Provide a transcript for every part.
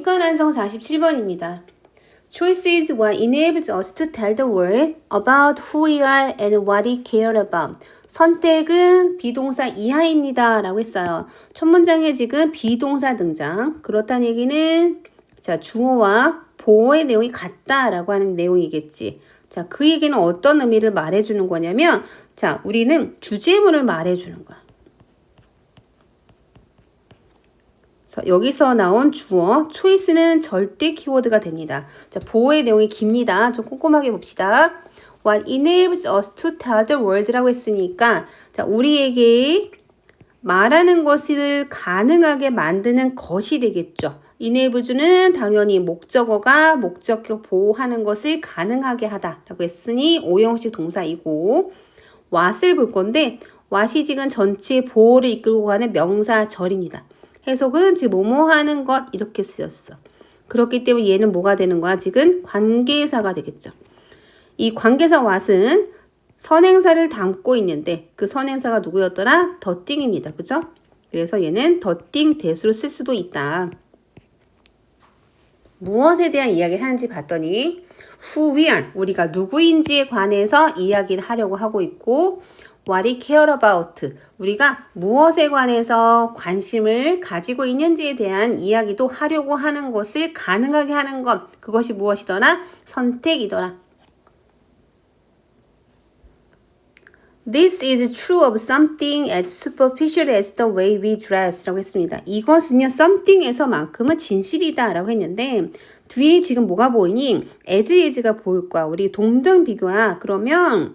빈칸완성 47번입니다. Choice is what enables us to tell the world about who we are and what we care about. 선택은 비동사 이하입니다. 라고 했어요. 첫 문장에 지금 비동사 등장. 그렇다는 얘기는 자 주어와 보어의 내용이 같다라고 하는 내용이겠지. 자, 그 얘기는 어떤 의미를 말해주는 거냐면 자, 우리는 주제문을 말해주는 거야. 그래서 여기서 나온 주어, 초이스는 절대 키워드가 됩니다. 자, 보호의 내용이 깁니다. 좀 꼼꼼하게 봅시다. What enables us to tell the world라고 했으니까, 자, 우리에게 말하는 것을 가능하게 만드는 것이 되겠죠. enables는 당연히 목적어가 목적격 보호하는 것을 가능하게 하다라고 했으니 오형식 동사이고, what을 볼 건데, what이 지금 전체 보호를 이끌고 가는 명사절입니다. 해석은 지금 뭐뭐 하는 것 이렇게 쓰였어. 그렇기 때문에 얘는 뭐가 되는 거야? 지금 관계사가 되겠죠. 이 관계사 왓은 선행사를 담고 있는데 그 선행사가 누구였더라? 더띵입니다. 그죠? 그래서 얘는 더띵 대수로 쓸 수도 있다. 무엇에 대한 이야기를 하는지 봤더니 who we are, 우리가 누구인지에 관해서 이야기를 하려고 하고 있고 what we care about, 우리가 무엇에 관해서 관심을 가지고 있는지에 대한 이야기도 하려고 하는 것을 가능하게 하는 것, 그것이 무엇이더라? 선택이더라. This is true of something as superficial as the way we dress 라고 했습니다. 이것은요, something에서만큼은 진실이다 라고 했는데, 뒤에 지금 뭐가 보이니? as is가 보일 거야. 우리 동등 비교야. 그러면,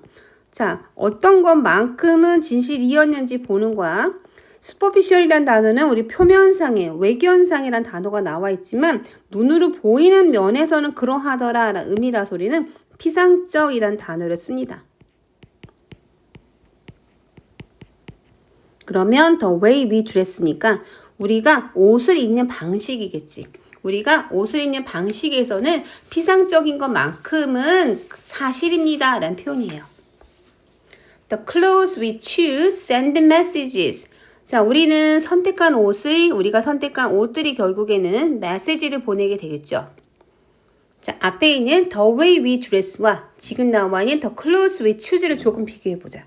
자, 어떤 것만큼은 진실이었는지 보는 거야. 슈퍼피셜이란 단어는 우리 표면상에 외견상이란 단어가 나와 있지만 눈으로 보이는 면에서는 그러하더라 의미라 소리는 피상적이란 단어를 씁니다. 그러면 the way we dress니까 우리가 옷을 입는 방식이겠지. 우리가 옷을 입는 방식에서는 피상적인 것만큼은 사실입니다. 라는 표현이에요. The clothes we choose send messages. 자, 우리는 선택한 옷의, 우리가 선택한 옷들이 결국에는 메시지를 보내게 되겠죠. 자, 앞에 있는 the way we dress와 지금 나와 있는 the clothes we choose를 조금 비교해 보자.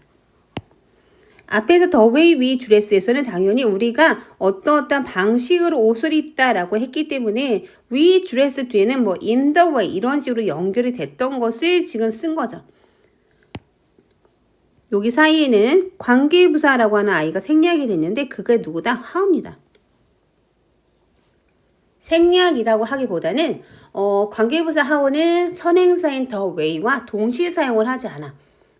앞에서 the way we dress에서는 당연히 우리가 어떤 어떤 방식으로 옷을 입다라고 했기 때문에 we dress 뒤에는 뭐 in the way 이런 식으로 연결이 됐던 것을 지금 쓴 거죠. 여기 사이에는 관계부사라고 하는 아이가 생략이 됐는데 그게 누구다? 하우입니다. 생략이라고 하기보다는 어, 관계부사 하우는 선행사인 the way와 동시 사용을 하지 않아.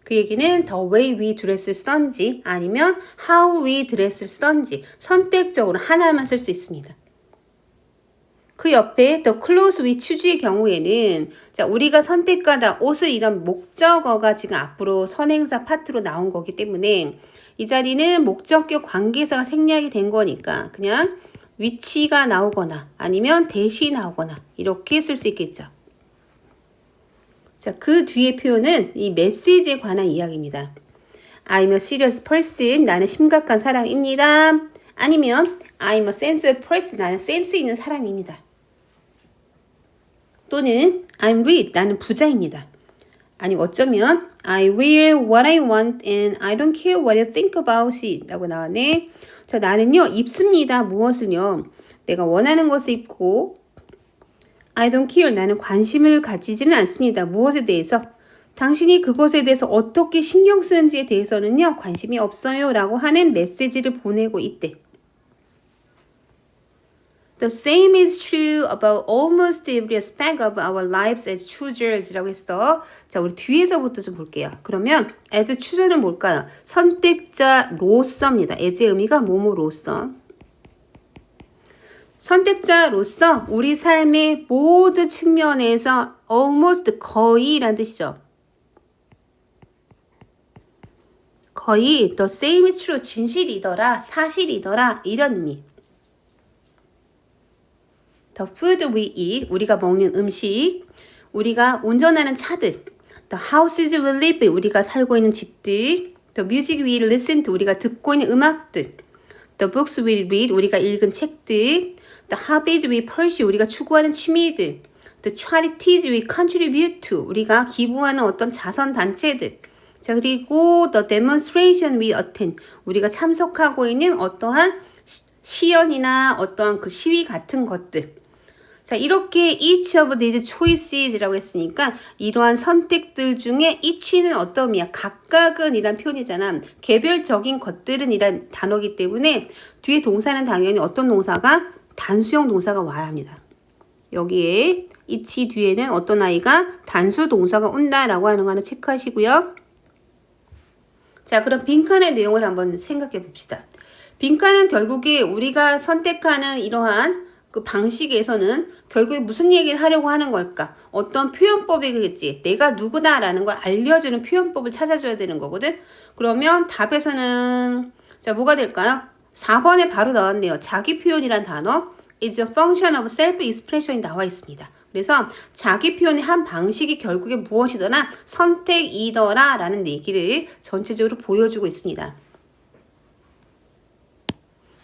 그 얘기는 the way we dress를 쓰던지 아니면 how we dress를 쓰던지 선택적으로 하나만 쓸 수 있습니다. 그 옆에 the clothes we choose의 경우에는 자, 우리가 선택하다 옷을 이런 목적어가 지금 앞으로 선행사 파트로 나온 거기 때문에 이 자리는 목적격 관계사가 생략이 된 거니까 그냥 위치가 나오거나 아니면 대시 나오거나 이렇게 쓸 수 있겠죠. 자, 그 뒤에 표현은 이 메시지에 관한 이야기입니다. I'm a serious person. 나는 심각한 사람입니다. 아니면 I'm a sensitive person. 나는 센스 있는 사람입니다. 또는 I'm rich. 나는 부자입니다. 아니 어쩌면 I wear what I want and I don't care what you think about it 라고 나왔네. 자 나는요 입습니다. 무엇을요? 내가 원하는 것을 입고 I don't care. 나는 관심을 가지지는 않습니다. 무엇에 대해서? 당신이 그것에 대해서 어떻게 신경 쓰는지에 대해서는요, 관심이 없어요. 라고 하는 메시지를 보내고 있대. The same is true about almost every aspect of our lives as choosers 라고 했어. 자, 우리 뒤에서부터 좀 볼게요. 그러면 as chooser는 뭘까요? 선택자로서입니다. as의 의미가 뭐뭐로서. 선택자로서 우리 삶의 모든 측면에서 almost 거의란 뜻이죠. 거의 the same is true 진실이더라 사실이더라 이런 의미. The food we eat 우리가 먹는 음식 우리가 운전하는 차들 The houses we live 우리가 살고 있는 집들 The music we listen to 우리가 듣고 있는 음악들 The books we read, 우리가 읽은 책들. The hobbies we pursue, 우리가 추구하는 취미들. The charities we contribute to, 우리가 기부하는 어떤 자선 단체들. 자, 그리고 the demonstration we attend, 우리가 참석하고 있는 어떠한 시- 시연이나 어떠한 그 시위 같은 것들. 자, 이렇게 each of these choices라고 했으니까 이러한 선택들 중에 each는 어떤 의미야? 각각은 이란 표현이잖아. 개별적인 것들은 이란 단어기 때문에 뒤에 동사는 당연히 어떤 동사가 단수형 동사가 와야 합니다. 여기에 each 뒤에는 어떤 아이가 단수 동사가 온다라고 하는 거 하나 체크하시고요. 자, 그럼 빈칸의 내용을 한번 생각해 봅시다. 빈칸은 결국에 우리가 선택하는 이러한 그 방식에서는 결국에 무슨 얘기를 하려고 하는 걸까? 어떤 표현법이겠지. 내가 누구다라는 걸 알려주는 표현법을 찾아줘야 되는 거거든. 그러면 답에서는 자 뭐가 될까요? 4번에 바로 나왔네요. 자기 표현이란 단어 is a function of self-expression이 나와 있습니다. 그래서 자기 표현의 한 방식이 결국에 무엇이더라 선택이더라 라는 얘기를 전체적으로 보여주고 있습니다.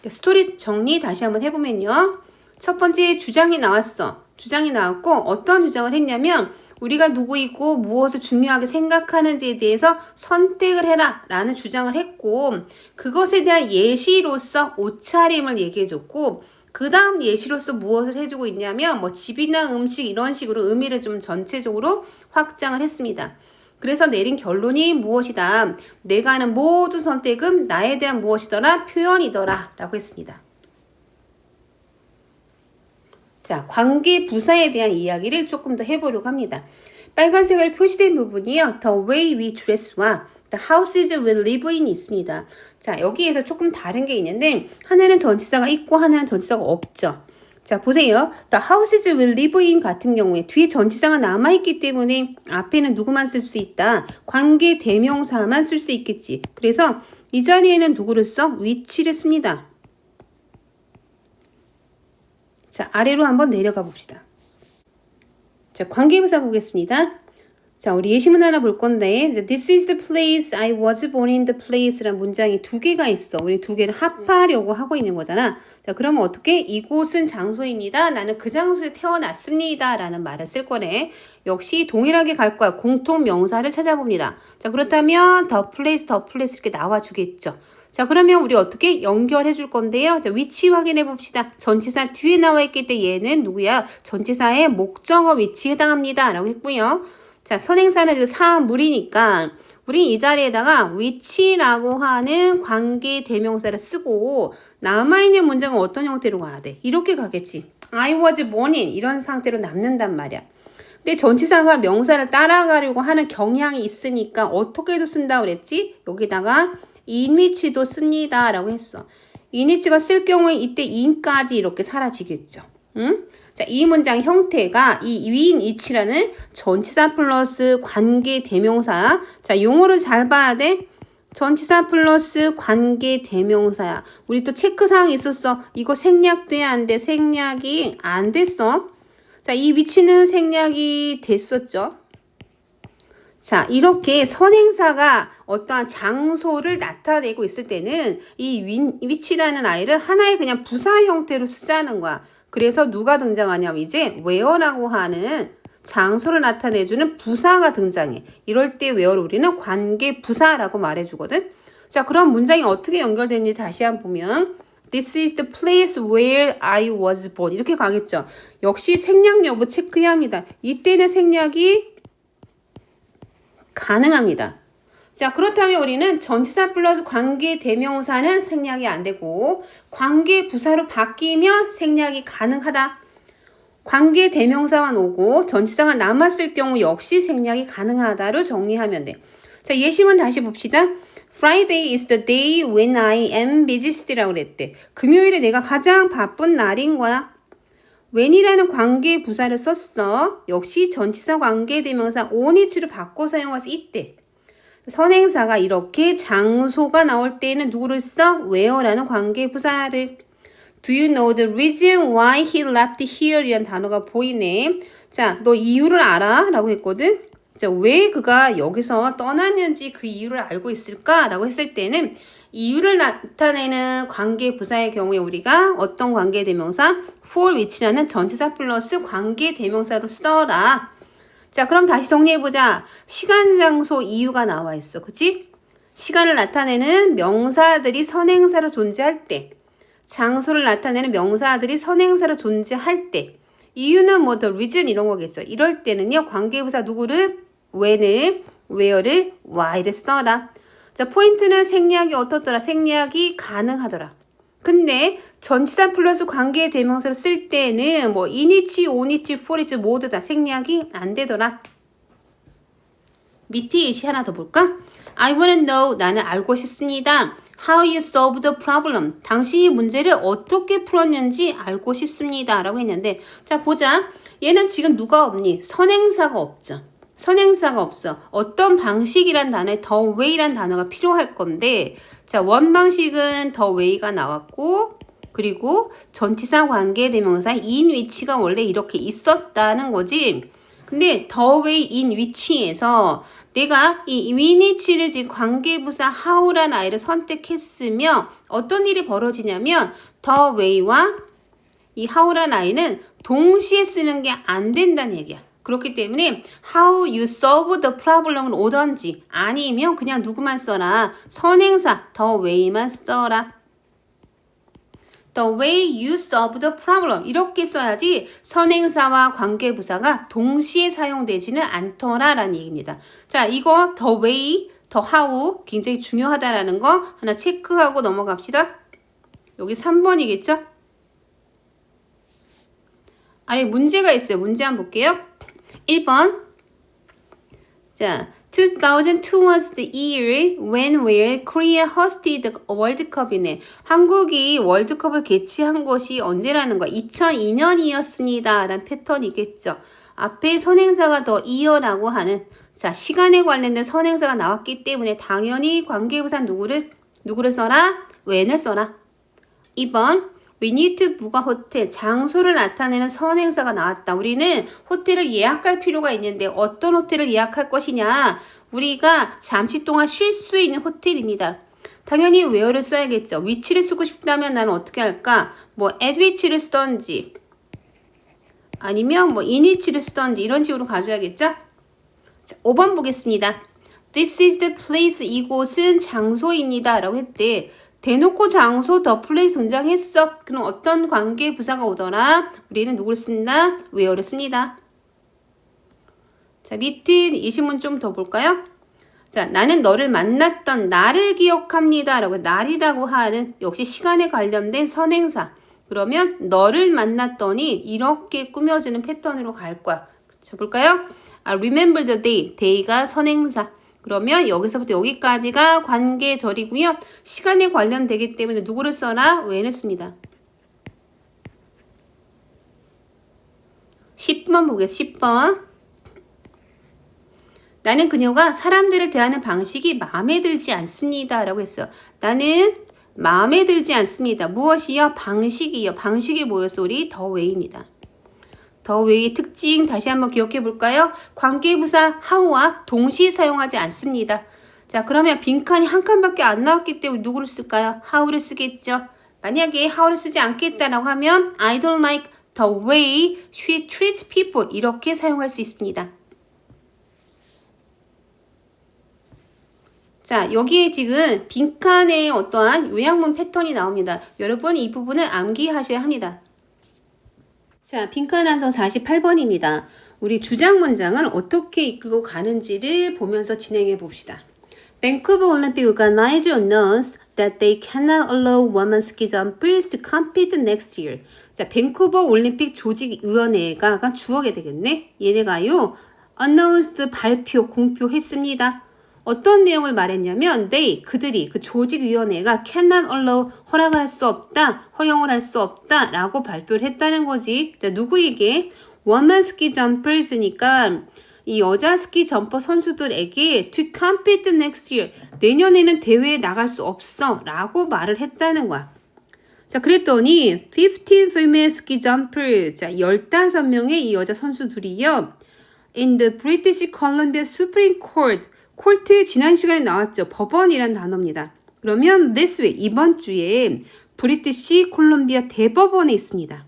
스토리 정리 다시 한번 해보면요. 첫 번째 주장이 나왔어. 주장이 나왔고 어떤 주장을 했냐면 우리가 누구이고 무엇을 중요하게 생각하는지에 대해서 선택을 해라 라는 주장을 했고 그것에 대한 예시로서 옷차림을 얘기해 줬고 그 다음 예시로서 무엇을 해주고 있냐면 뭐 집이나 음식 이런 식으로 의미를 좀 전체적으로 확장을 했습니다. 그래서 내린 결론이 무엇이다. 내가 하는 모든 선택은 나에 대한 무엇이더라 표현이더라 라고 했습니다. 자, 관계 부사에 대한 이야기를 조금 더 해보려고 합니다. 빨간색으로 표시된 부분이요. The way we dress와 The houses we live in 있습니다. 자, 여기에서 조금 다른 게 있는데 하나는 전치사가 있고 하나는 전치사가 없죠. 자, 보세요. The houses we live in 같은 경우에 뒤에 전치사가 남아있기 때문에 앞에는 누구만 쓸 수 있다. 관계 대명사만 쓸 수 있겠지. 그래서 이 자리에는 누구를 써? 위치를 씁니다. 자, 아래로 한번 내려가 봅시다. 자, 관계부사 보겠습니다. 자, 우리 예시문 하나 볼 건데, This is the place I was born in the place라는 문장이 두 개가 있어. 우리 두 개를 합하려고 하고 있는 거잖아. 자, 그러면 어떻게? 이곳은 장소입니다. 나는 그 장소에 태어났습니다. 라는 말을 쓸 거네. 역시 동일하게 갈 거야. 공통 명사를 찾아봅니다. 자, 그렇다면 the place, the place 이렇게 나와주겠죠. 자, 그러면 우리 어떻게 연결해 줄 건데요. 자, 위치 확인해 봅시다. 전치사 뒤에 나와 있기 때문에 얘는 누구야? 전치사의 목적어 위치에 해당합니다. 라고 했고요. 자, 선행사는 그 사물이니까 우리 이 자리에다가 위치라고 하는 관계 대명사를 쓰고 남아있는 문장은 어떤 형태로 가야 돼? 이렇게 가겠지. I was born in 이런 상태로 남는단 말이야. 근데 전치사가 명사를 따라가려고 하는 경향이 있으니까 어떻게도 쓴다 그랬지? 여기다가 인위치도 씁니다 라고 했어. 인위치가 쓸 경우에 이때 인까지 이렇게 사라지겠죠. 응? 자, 이 문장 형태가 이 위인 이치라는 전치사 플러스 관계 대명사. 자, 용어를 잘 봐야 돼. 전치사 플러스 관계 대명사야. 우리 또 체크사항이 있었어. 이거 생략돼야 안 돼. 생략이 안 됐어. 자, 이 위치는 생략이 됐었죠. 자, 이렇게 선행사가 어떠한 장소를 나타내고 있을 때는 이 위, 위치라는 아이를 하나의 그냥 부사 형태로 쓰자는 거야. 그래서 누가 등장하냐면 이제 where라고 하는 장소를 나타내주는 부사가 등장해. 이럴 때 where 우리는 관계 부사라고 말해주거든. 자, 그럼 문장이 어떻게 연결되는지 다시 한번 보면 This is the place where I was born. 이렇게 가겠죠. 역시 생략 여부 체크해야 합니다. 이때는 생략이 가능합니다. 자, 그렇다면 우리는 전치사 플러스 관계 대명사는 생략이 안 되고 관계 부사로 바뀌면 생략이 가능하다. 관계 대명사만 오고 전치사가 남았을 경우 역시 생략이 가능하다로 정리하면 돼. 자, 예시문 다시 봅시다. Friday is the day when I am busiest라고 그랬대. 금요일에 내가 가장 바쁜 날인 거야. When이라는 관계 부사를 썼어. 역시 전치사 관계 대명사 on이치로 바꿔 사용해서 이때. 선행사가 이렇게 장소가 나올 때에는 누구를 써? where라는 관계 부사를. Do you know the reason why he left here? 이란 단어가 보이네. 자, 너 이유를 알아? 라고 했거든. 자, 왜 그가 여기서 떠났는지 그 이유를 알고 있을까? 라고 했을 때는 이유를 나타내는 관계 부사의 경우에 우리가 어떤 관계 대명사 for which라는 전치사 플러스 관계 대명사로 쓰더라. 자, 그럼 다시 정리해 보자. 시간, 장소, 이유가 나와 있어. 그치? 시간을 나타내는 명사들이 선행사로 존재할 때, 장소를 나타내는 명사들이 선행사로 존재할 때, 이유는 뭐 the reason 이런 거겠죠. 이럴 때는요, 관계부사 누구를, when을, where를, why를 쓰더라. 자, 포인트는 생략이 어떻더라? 생략이 가능하더라. 근데 전치사 플러스 관계 대명사로 쓸 때는 뭐 이니치, 오니치, 포리치 모두 다 생략이 안 되더라. 밑에 예시 하나 더 볼까? I wanna know. 나는 알고 싶습니다. How you solve the problem. 당신이 문제를 어떻게 풀었는지 알고 싶습니다. 라고 했는데, 자, 보자. 얘는 지금 누가 없니? 선행사가 없죠. 선행사가 없어. 어떤 방식이란 단어에 the way란 단어가 필요할 건데, 자, 원 방식은 the way가 나왔고, 그리고 전치사 관계 대명사 in 위치가 원래 이렇게 있었다는 거지. 근데 the way in 위치에서 내가 이 위니치를 지금 관계부사 how란 아이를 선택했으며 어떤 일이 벌어지냐면 the way와 이 how란 아이는 동시에 쓰는 게 안 된다는 얘기야. 그렇기 때문에 how you solve the problem을 오던지 아니면 그냥 누구만 써라. 선행사 the way만 써라. The way you solve the problem 이렇게 써야지 선행사와 관계부사가 동시에 사용되지는 않더라라는 얘기입니다. 자, 이거 the way, the how 굉장히 중요하다라는 거 하나 체크하고 넘어갑시다. 여기 3번이겠죠? 아니 문제가 있어요. 문제 한번 볼게요. 1번. 자, 2002 was the year when where Korea hosted World Cup이네. 한국이 월드컵을 개최한 것이 언제라는 거야? 2002년이었습니다. 라는 패턴이겠죠. 앞에 선행사가 더 이어라고 하는 자 시간에 관련된 선행사가 나왔기 때문에 당연히 관계부사 누구를 누구를 써라? when을 써라. 2번 We need to 부가 호텔, 장소를 나타내는 선행사가 나왔다. 우리는 호텔을 예약할 필요가 있는데 어떤 호텔을 예약할 것이냐? 우리가 잠시 동안 쉴 수 있는 호텔입니다. 당연히 where를 써야겠죠. 위치를 쓰고 싶다면 나는 어떻게 할까? 뭐 at which를 쓰던지 아니면 뭐 in which를 쓰던지 이런 식으로 가져야겠죠? 자, 5번 보겠습니다. This is the place. 이곳은 장소입니다. 라고 했대. 대놓고 장소 더 플레이스 등장했어. 그럼 어떤 관계 부사가 오더라? 우리는 누구를 쓴다? where를 씁니다. 자, 밑에 이 신문 좀 더 볼까요? 자, 나는 너를 만났던 나를 기억합니다. 라고 날이라고 하는 역시 시간에 관련된 선행사. 그러면 너를 만났더니 이렇게 꾸며주는 패턴으로 갈 거야. 자, 볼까요? 아, remember the day. day가 선행사. 그러면 여기서부터 여기까지가 관계절이고요. 시간에 관련되기 때문에 누구를 써라? when을 씁니다. 10번 보겠습니다. 10번. 나는 그녀가 사람들을 대하는 방식이 마음에 들지 않습니다. 라고 했어요. 나는 마음에 들지 않습니다. 무엇이요? 방식이요. 방식이 뭐였어? 우리 더 웨이입니다. 더 웨이의 특징 다시 한번 기억해 볼까요? 관계부사 how와 동시 사용하지 않습니다. 자, 그러면 빈칸이 한 칸밖에 안 나왔기 때문에 누구를 쓸까요? how를 쓰겠죠. 만약에 how를 쓰지 않겠다라고 하면 I don't like the way she treats people 이렇게 사용할 수 있습니다. 자, 여기에 지금 빈칸에 어떠한 요약문 패턴이 나옵니다. 여러분 이 부분을 암기하셔야 합니다. 자, 빈칸 완성 48번입니다. 우리 주장 문장을 어떻게 이끌고 가는지를 보면서 진행해 봅시다. Vancouver Olympic organizer announced that they cannot allow women ski jumpers to compete next year. 자, 밴쿠버 올림픽 조직위원회가 주어게 되겠네. 얘네가요, announced 발표, 공표했습니다. 어떤 내용을 말했냐면 they 그들이 그 조직위원회가 cannot allow 허락을 할 수 없다 허용을 할 수 없다 라고 발표를 했다는 거지. 자 누구에게 women ski jumpers니까 이 여자 스키 점퍼 선수들에게 to compete next year 내년에는 대회에 나갈 수 없어 라고 말을 했다는 거야. 자 그랬더니 15 female ski jumpers 자 15명의 이 여자 선수들이요 in the British Columbia Supreme Court 콜트 지난 시간에 나왔죠. 법원이란 단어입니다. 그러면 this week 이번 주에 브리티시 콜롬비아 대법원에 있습니다.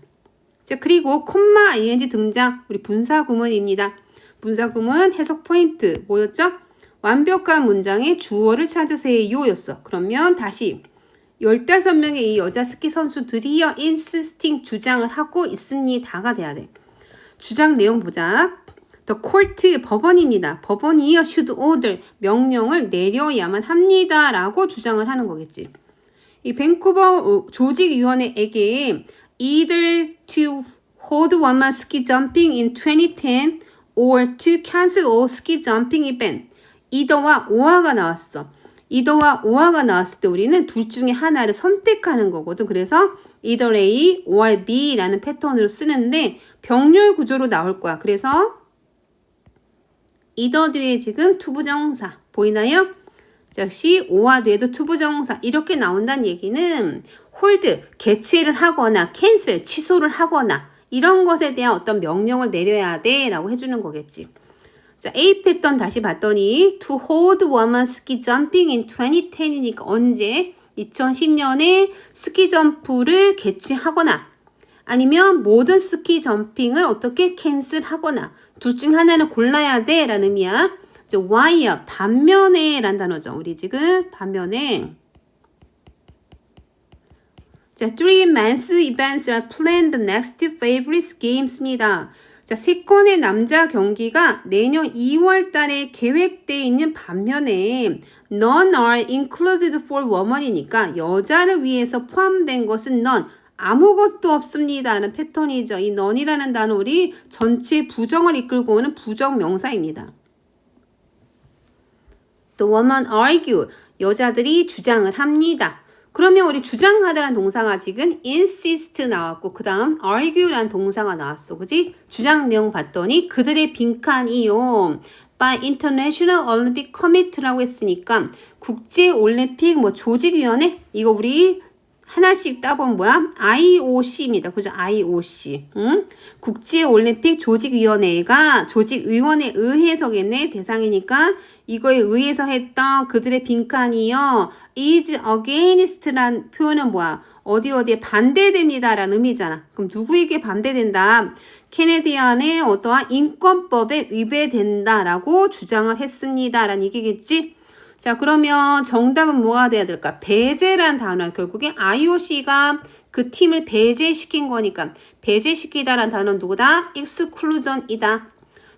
자, 그리고 콤마 ing 등장 우리 분사 구문입니다. 분사 구문 해석 포인트 뭐였죠? 완벽한 문장의 주어를 찾으세요였어. 그러면 다시 15명의 이 여자 스키 선수들이요 insisting 주장을 하고 있습니다가 돼야 돼. 주장 내용 보자. The court 법원입니다. 법원이요 should order 명령을 내려야만 합니다라고 주장을 하는 거겠지. 이 밴쿠버 조직위원회에게 either to hold one man ski jumping in 2010 or to cancel all ski jumping event 이더와 오화가 나왔어. 이더와 오화가 나왔을 때 우리는 둘 중에 하나를 선택하는 거거든. 그래서 either A or B라는 패턴으로 쓰는데 병렬 구조로 나올 거야. 그래서 이더 뒤에 지금 투부정사 보이나요? 즉시 오화 뒤에도 투부정사 이렇게 나온다는 얘기는 홀드 개최를 하거나 캔슬 취소를 하거나 이런 것에 대한 어떤 명령을 내려야 돼 라고 해주는 거겠지. 자, A 패턴 다시 봤더니 to hold woman ski jumping in 2010이니까 언제 2010년에 스키 점프를 개최하거나 아니면 모든 스키 점핑을 어떻게 캔슬하거나 둘 중 하나는 골라야 돼 라는 의미야. 저 while 반면에 란 단어죠. 우리 지금 반면에 자, three men's events are planned next favorite games입니다. 자, 세 건의 남자 경기가 내년 2월 달에 계획되어 있는 반면에 none are included for woman이니까 여자를 위해서 포함된 것은 none 아무것도 없습니다. 하는 패턴이죠. 이 none이라는 단어 우리 전체 부정을 이끌고 오는 부정 명사입니다. The woman argue 여자들이 주장을 합니다. 그러면 우리 주장하다란 동사가 지금 insist 나왔고 그 다음 argue란 동사가 나왔어. 그지? 주장 내용 봤더니 그들의 빈칸이요. by International Olympic Committee라고 했으니까 국제올림픽 뭐 조직위원회 이거 우리 하나씩 따보면 뭐야? IOC입니다. 그죠? IOC. 응? 국제올림픽 조직위원회가 조직의원에 의해서겠네. 대상이니까 이거에 의해서 했던 그들의 빈칸이요. is against란 표현은 뭐야? 어디 어디에 반대됩니다. 라는 의미잖아. 그럼 누구에게 반대된다? 캐네디안의 어떠한 인권법에 위배된다라고 주장을 했습니다. 라는 얘기겠지? 자, 그러면 정답은 뭐가 돼야 될까? 배제란 단어. 결국에 IOC가 그 팀을 배제시킨 거니까 배제시키다란 단어는 누구다? exclusion이다.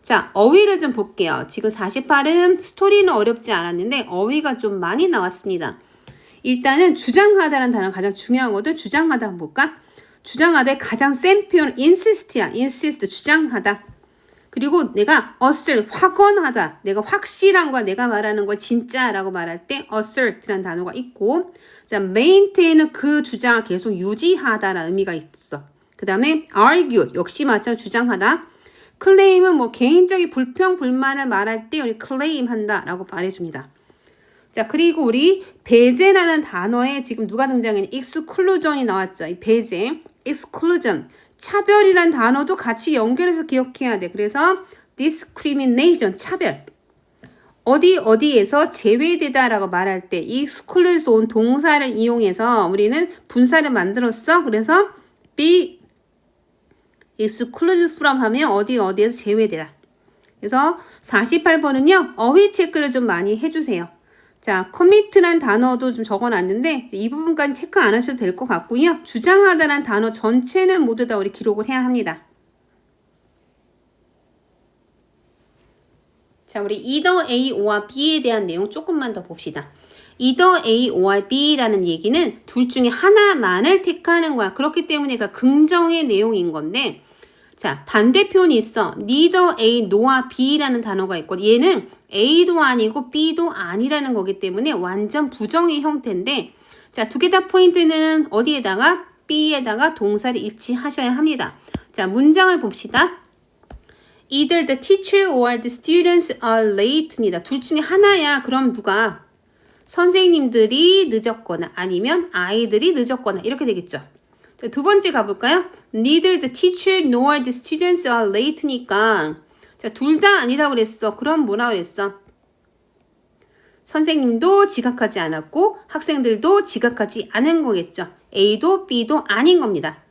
자, 어휘를 좀 볼게요. 지금 48은 스토리는 어렵지 않았는데 어휘가 좀 많이 나왔습니다. 일단은 주장하다라는 단어 가장 중요하거든. 주장하다 한번 볼까? 주장하다의 가장 센 표현 insist야. insist 주장하다. 그리고 내가 assert 확언하다. 내가 확실한 거야. 내가 말하는 거 진짜라고 말할 때 assert라는 단어가 있고 자, maintain은 그 주장을 계속 유지하다라는 의미가 있어. 그 다음에 argue 역시 마찬가지로 주장하다. claim은 뭐 개인적인 불평 불만을 말할 때 우리 claim 한다라고 말해줍니다. 자, 그리고 우리 배제라는 단어에 지금 누가 등장했냐? exclusion이 나왔죠. 이 배제, exclusion. 차별이란 단어도 같이 연결해서 기억해야 돼. 그래서 discrimination, 차별. 어디 어디에서 제외되다라고 말할 때 이 exclude에서 온 동사를 이용해서 우리는 분사를 만들었어. 그래서 be excluded from 하면 어디 어디에서 제외되다. 그래서 48번은요. 어휘 체크를 좀 많이 해주세요. 자, commit란 단어도 좀 적어놨는데 이 부분까지 체크 안 하셔도 될 것 같고요. 주장하다란 단어 전체는 모두 다 우리 기록을 해야 합니다. 자, 우리 either A or B에 대한 내용 조금만 더 봅시다. either A or B라는 얘기는 둘 중에 하나만을 택하는 거야. 그렇기 때문에 그 긍정의 내용인 건데 자, 반대편이 있어. neither A nor B라는 단어가 있고 얘는 A도 아니고 B도 아니라는 거기 때문에 완전 부정의 형태인데 자, 두 개 다 포인트는 어디에다가 B에다가 동사를 일치하셔야 합니다. 자, 문장을 봅시다. Either the teacher or the students are late입니다. 둘 중에 하나야. 그럼 누가? 선생님들이 늦었거나 아니면 아이들이 늦었거나 이렇게 되겠죠. 자, 두 번째 가볼까요? Neither the teacher nor the students are late니까 자, 둘다 아니라고 그랬어. 그럼 뭐라 그랬어? 선생님도 지각하지 않았고 학생들도 지각하지 않은 거겠죠. A도 B도 아닌 겁니다.